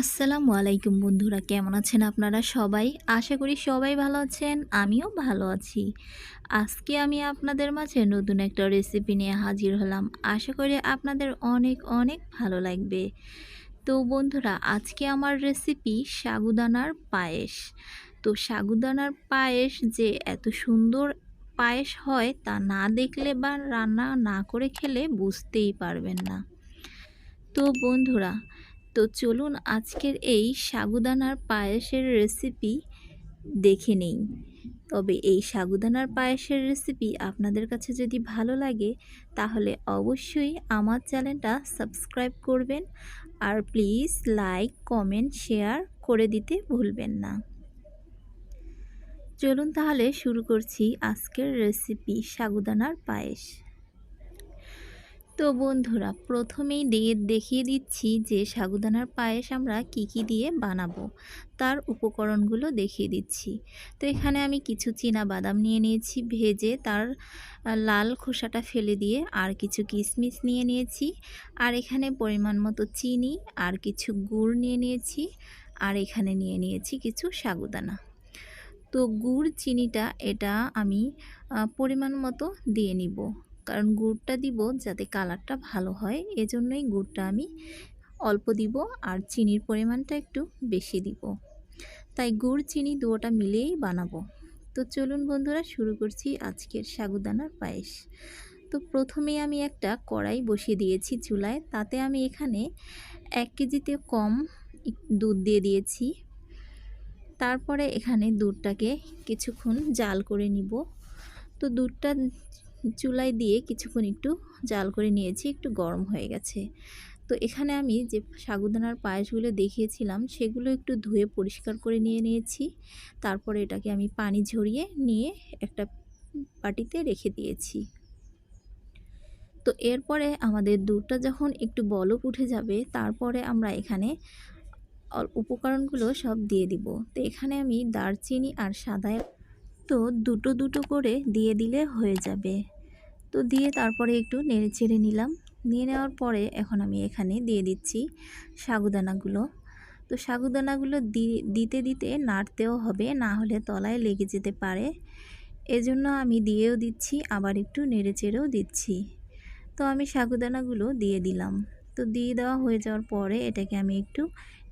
আসসালামু আলাইকুম বন্ধুরা, কেমন আছেন আপনারা সবাই? আশা করি সবাই ভালো আছেন, আমিও ভালো আছি। আজকে আমি আপনাদের মাঝে নতুন একটা রেসিপি নিয়ে হাজির হলাম। আশা করি আপনাদের অনেক অনেক ভালো লাগবে। তো বন্ধুরা, আজকে আমার রেসিপি সাগুদানার পায়েস। তো সাগুদানার পায়েস যে এত সুন্দর পায়েস হয় তা না দেখলে বা রান্না না করে খেলে বুঝতেই পারবেন না। তো বন্ধুরা তো চলুন আজকের এই সাগুদানার পায়েসের রেসিপি দেখে নেই। তবে এই সাগুদানার পায়েসের রেসিপি আপনাদের কাছে যদি ভালো লাগে, তাহলে অবশ্যই আমার চ্যানেলটা সাবস্ক্রাইব করবেন আর প্লিজ লাইক কমেন্ট শেয়ার করে দিতে ভুলবেন না। চলুন তাহলে শুরু করছি আজকের রেসিপি সাগুদানার পায়েস। তো বন্ধুরা, প্রথমেই দিয়ে দেখিয়ে দিচ্ছি যে সাগুদানার পায়েস আমরা কি কি দিয়ে বানাবো। তার উপকরণগুলো দেখিয়ে দিচ্ছি। তো এখানে আমি কিছু চীনা বাদাম নিয়ে নিয়েছি, ভেজে তার লাল খোসাটা ফেলে দিয়ে আর কিছু কিশমিশ নিয়ে নিয়েছি। আর এখানে পরিমাণ মতো চিনি আর কিছু গুড় নিয়ে নিয়েছি। আর এখানে নিয়ে নিয়েছি কিছু সাগুদানা। তো গুড়, চিনিটা এটা আমি পরিমাণ মতো দিয়ে নিব। কারণ গুড়টা দিব যাতে কালারটা ভালো হয়। এজন্যই গুড়টা আমি অল্প দিব আর চিনির পরিমাণটা একটু বেশি দিব। তাই গুড়, চিনি দুটোটা মিলিয়েই বানাবো। তো চলুন বন্ধুরা, শুরু করছি আজকের সাগুদানার পায়েস। তো প্রথমে আমি একটা কড়াই বসিয়ে দিয়েছি চুলায়। তাতে আমি এখানে এক কেজিতে কম দুধ দিয়ে দিয়েছি। তারপরে এখানে দুধটাকে কিছুক্ষণ জাল করে নিব। তো দুধটা চুলায় দিয়ে কিছুক্ষণ একটু জাল করে নিয়েছি, একটু গরম হয়ে গেছে। তো এখানে আমি যে সাগুদানার পায়েসগুলো দেখিয়েছিলাম, সেগুলো একটু ধুয়ে পরিষ্কার করে নিয়ে নিয়েছি। তারপরে এটাকে আমি পানি ঝরিয়ে নিয়ে একটা বাটিতে রেখে দিয়েছি। তো এরপরে আমাদের দুধটা যখন একটু বলক উঠে যাবে, তারপরে আমরা এখানে উপকরণগুলো সব দিয়ে দিব। তো এখানে আমি দারচিনি আর সাদা তো দুটো দুটো করে দিয়ে দিলে হয়ে যাবে। তো দিয়ে তারপরে একটু নেড়ে চেড়ে নিলাম। নিয়ে নেওয়ার পরে এখন আমি এখানে দিয়ে দিচ্ছি সাগুদানাগুলো। তো সাগুদানাগুলো দিতে দিতে নাড়তেও হবে, না হলে তলায় লেগে যেতে পারে। এজন্য আমি দিয়েও দিচ্ছি, আবার একটু নেড়ে চেড়েও দিচ্ছি। তো আমি সাগুদানাগুলো দিয়ে দিলাম। তো দিয়ে দেওয়া হয়ে যাওয়ার পরে এটাকে আমি একটু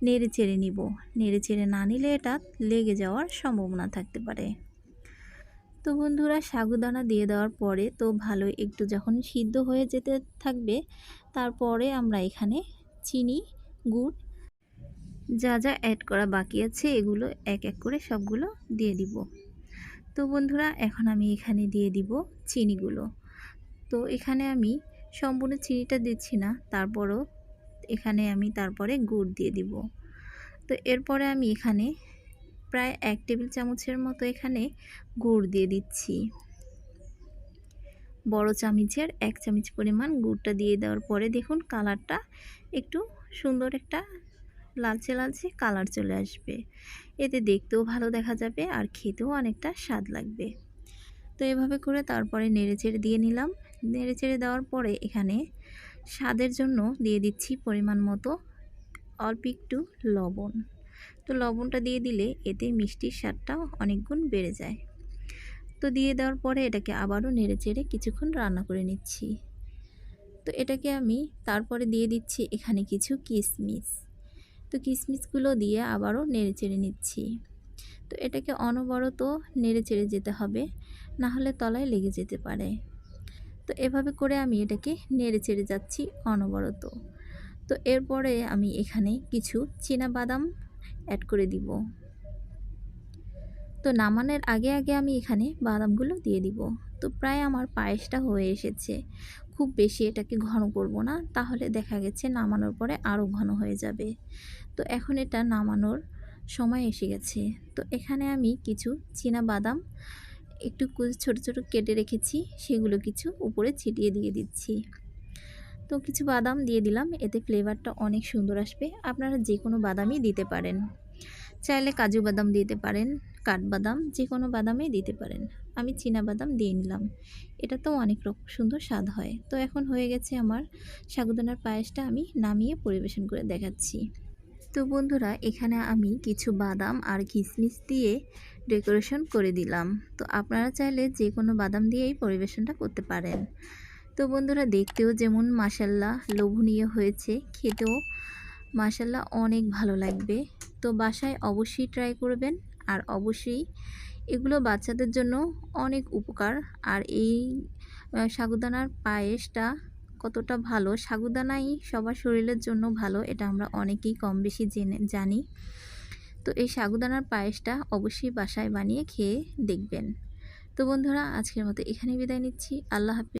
নেড়ে চেড়ে নিব। নেড়ে চেড়ে না নিলে এটা লেগে যাওয়ার সম্ভাবনা থাকতে পারে। তো বন্ধুরা সাগুদানা দিয়ে দেওয়ার পরে তো ভালো একটু যখন সিদ্ধ হয়ে যেতে থাকবে, তারপরে আমরা এখানে চিনি, গুড়, যা যা অ্যাড করা বাকি আছে, এগুলো এক এক করে সবগুলো দিয়ে দিব। তো বন্ধুরা, এখন আমি এখানে দিয়ে দিব চিনিগুলো। তো এখানে আমি সম্পূর্ণ চিনিটা দিচ্ছি না, তারপরও এখানে আমি তারপরে গুড় দিয়ে দিব। তো এরপরে আমি এখানে প্রায় এক টেবিল চামচের মতো এখানে গুড় দিয়ে দিচ্ছি। বড় চামচের এক চামচ পরিমাণ গুড়টা দিয়ে দেওয়ার পরে দেখুন কালারটা একটু সুন্দর একটা লালচে লালচে কালার চলে আসবে। এতে দেখতেও ভালো দেখা যাবে আর খেতেও অনেকটা স্বাদ লাগবে। তো এভাবে করে তারপরে নেড়েচেড়ে দিয়ে নিলাম। নেড়েচেড়ে দেওয়ার পরে এখানে স্বাদের জন্য দিয়ে দিচ্ছি পরিমাণ মতো অল্প একটু লবণ। তো লবণটা দিয়ে দিলে এতে মিষ্টির স্বাদটাও অনেক গুণ বেড়ে যায়। তো দিয়ে দেওয়ার পরে এটাকে আবারও নেড়ে চেড়ে কিছুক্ষণ রান্না করে নিচ্ছি। তো এটাকে আমি তারপরে দিয়ে দিচ্ছি এখানে কিছু কিশমিশ তো কিশমিশগুলো দিয়ে আবারও নেড়ে চেড়ে নিচ্ছি। তো এটাকে অনবরত নেড়ে চেড়ে যেতে হবে, না হলে তলায় লেগে যেতে পারে। তো এভাবে করে আমি এটাকে নেড়ে চেড়ে যাচ্ছি অনবরত। তো এরপরে আমি এখানে কিছু বাদাম অ্যাড করে দিব। তো নামানোর আগে আগে আমি এখানে বাদামগুলো দিয়ে দিব। তো প্রায় আমার পায়েসটা হয়ে এসেছে। খুব বেশি এটাকে ঘন করব না, তাহলে দেখা গেছে নামানোর পরে আরও ঘন হয়ে যাবে। তো এখন এটা নামানোর সময় এসে গেছে। তো এখানে আমি কিছু চীনা বাদাম, একটু ছোট ছোট কেটে রেখেছি, সেগুলো কিছু উপরে ছিটিয়ে দিয়ে দিচ্ছি। তো কিছু বাদাম দিয়ে দিলাম, এতে ফ্লেভারটা অনেক সুন্দর আসবে। আপনারা যে কোনো বাদামই দিতে পারেন। চাইলে কাজু বাদাম দিতে পারেন, কাঠবাদাম যে কোনো বাদামই দিতে পারেন। আমি চীনা বাদাম দিয়ে নিলাম। এটা তো অনেক রকম সুন্দর স্বাদ হয়। তো এখন হয়ে গেছে আমার সাগুদানার পায়েসটা আমি নামিয়ে পরিবেশন করে দেখাচ্ছি। তো বন্ধুরা, এখানে আমি কিছু বাদাম আর কিশমিশ দিয়ে ডেকোরেশন করে দিলাম। তো আপনারা চাইলে যে কোনো বাদাম দিয়েই পরিবেশনটা করতে পারেন। তো বন্ধুরা দেখতেও যেমন মাসাল্লাহ লোভনীয় হয়েছে, খেতেও মাসাল্লাহ অনেক ভালো লাগবে। তো বাসায় অবশ্যই ট্রাই করবেন আর অবশ্যই এগুলো বাচ্চাদের জন্য অনেক উপকার। আর এই সাগুদানার পায়েসটা কতটা ভালো, সাগুদানাই সবার শরীরের জন্য ভালো, এটা আমরা অনেকেই কম বেশি জেনে, জানি। তো এই সাগুদানার পায়েসটা অবশ্যই বাসায় বানিয়ে খেয়ে দেখবেন। তো বন্ধুরা আজকের মতো এখানেই বিদায় নিচ্ছি, আল্লাহ হাফিজ।